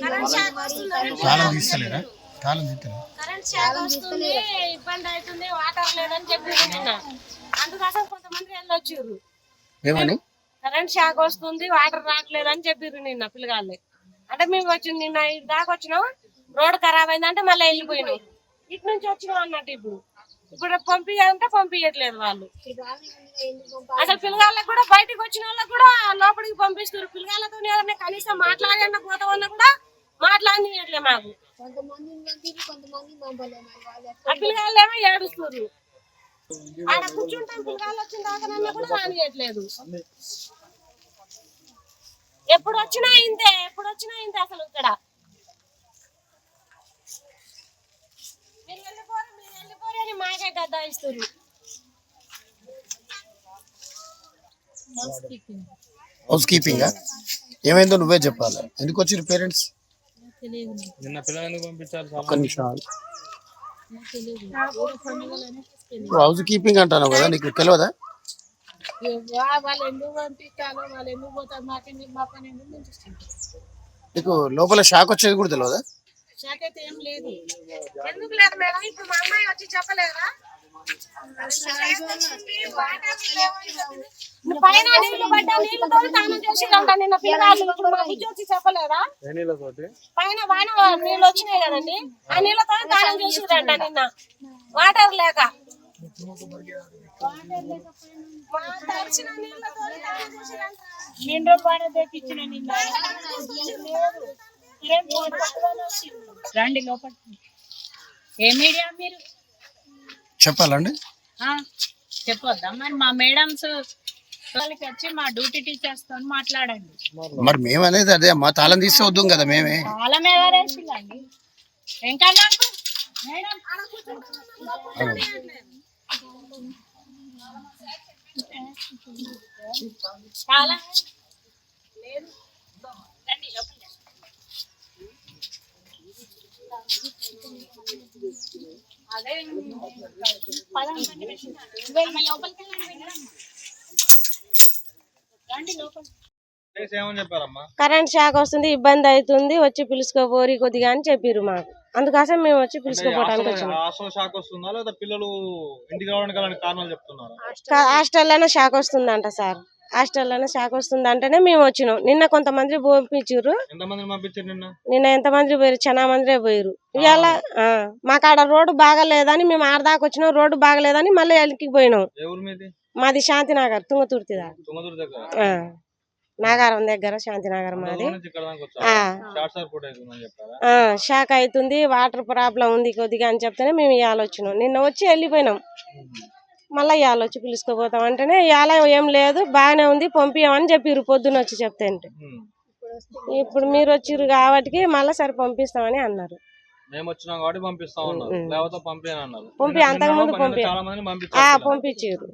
తాళం తీస్తలేరా? తాళం తీస్తలేరా? Current shock వస్తుంది ఇబ్బంది అవుతుంది వాటర్ లేదని చెప్పి నిన్న అందుకోసం కొంతమంది వెళ్ళొచ్చారు ఏమని? కరెంట్ షాక్ వస్తుంది వాటర్ రావట్లేదని చెప్పారు నిన్న పిల్లగాళ్ళు. అంటే మేము వచ్చి నిన్న ఇటు దాకా వచ్చినాం రోడ్ ఖరాబ్ అయిందంటే మళ్ళీ వెళ్ళిపోయినాం. ఇటు నుంచి వచ్చినాం అన్నట్టు ఇప్పుడు. ఇప్పుడు పంపించాలంటే పంపించట్లేదు వాళ్ళు. అసలు పిల్లగాళ్ళకి కూడా బయటకు వచ్చిన వాళ్ళకి కూడా లోపలికి పంపిస్తారు పిల్లగాళ్ళతో కనీసం మాట్లాడన్న పోతామన్నా కూడా మాట్లాడనియట్లే మాకు. ఆ పిల్లగాళ్ళు ఏమో ఏడుస్తారు ఆడ కూర్చుంటాం పిల్లగాళ్ళు వచ్చిన దాకా కూడా రానియట్లేదు. ఎప్పుడు వచ్చినా ఇంతే ఎప్పుడు వచ్చినా ఇంతే అసలు ఇక్కడ. మీరు వెళ్ళిపోరు మీరు వెళ్ళిపోరు అని మాకే గద్దాయిస్తారు హౌస్ కీపింగ్ ఏమైందో నువ్వే చెప్పాలి? ఎందుకు వచ్చిన పేరెంట్స్? నిన్న పంపించారు ఒక్క నిమిషం నువ్వు హౌస్ కీపింగ్ అంటాను కదా నీకు తెలియదా? వాళ్ళు ఎందుకు పంపిస్తారో వాళ్ళు ఎందుకు పోతారు మాకెందుకు మా పని ఎందుకు మేము చూసుకుంటాం నీకు లోపల షాక్ వచ్చేది కూడా తెలియదా నాకైతే ఏం లేదు. ఎందుకు లేదు మేడం? ఇప్పుడు మా అమ్మాయి వచ్చి చెప్పలేదా? పైన నీళ్ళు పడ్డా నీళ్ళతో స్నానం చేసిందంట నిన్న పిల్లగాళ్ళు. ఇప్పుడు మా బుజ్జి వచ్చి చెప్పలేదా పైన వాన నీళ్ళు వచ్చినాయి కదండి. ఆ నీళ్ళతో స్నానం చేసిందంట నిన్న. వాటర్ లేక. తడిచిన నీళ్ళతో చేసిందంట. నిండు నిన్న. రండి లోపలికి. ఏ మీడియా మీరు? చెప్పాలండి? చెప్పొద్దా? మరి మా మేడమ్స్ వాళ్ళకి వచ్చి మా డ్యూటీ టీచర్స్తో మాట్లాడండి. మరి మేమనేది అదే అమ్మా తాళం తీస్తే వద్దు కదా మేమే. ఎవరేసిందండి వెంకన్న మేడం. రండి లోపలికి చేసి ఏమని చెప్పారమ్మా కరెంట్ షాక్ వస్తుంది ఇబ్బంది అవుతుంది వచ్చి పిలుచుకోపోరి కొద్దిగా అని చెప్పిర్రు మాకు. అందుకోసం మేము వచ్చి పిలుచుకోపోవడానికి కా- హాస్టల్లోనే షాక్ వస్తుందంట సార్. హాస్టల్లోనే షాక్ వస్తుంది అంటేనే మేము వచ్చినాం. నిన్న కొంతమంది పంపించారు నిన్న? నిన్న ఎంతమంది పోయారు చాలా మంది పోయారు ఇవాళ మాకు ఆడ రోడ్డు బాగాలేదని మేము ఆడ దాకా వచ్చినాం రోడ్డు బాగాలేదని మళ్ళీ వెనక్కి పోయినాం. మీది? శాంతినగర్ తుంగతుర్తి దాకా. నాగారం దగ్గర శాంతినగర్ మాది. షాక్ అవుతుంది వాటర్ ప్రాబ్లం ఉంది కొద్దిగా అని చెప్తేనే మేము ఇవాళ వచ్చినాం. నిన్న వచ్చి వెళ్ళిపోయినాం. మళ్ళీ ఇవాళ వచ్చి పిలుచుకోపోతాం. అంటేనే ఇవాళ ఏం లేదు బాగానే ఉంది పంపించమని చెప్పిర్రు పొద్దున వచ్చి చెప్తే. ఇప్పుడు మీరు వచ్చిర్రు కాబట్టి మళ్ళీ సరే పంపిస్తామని అన్నారు. మేము వచ్చినాం కాబట్టి పంపిస్తా పంపి అంతకుముందు పంపి పంపించారు.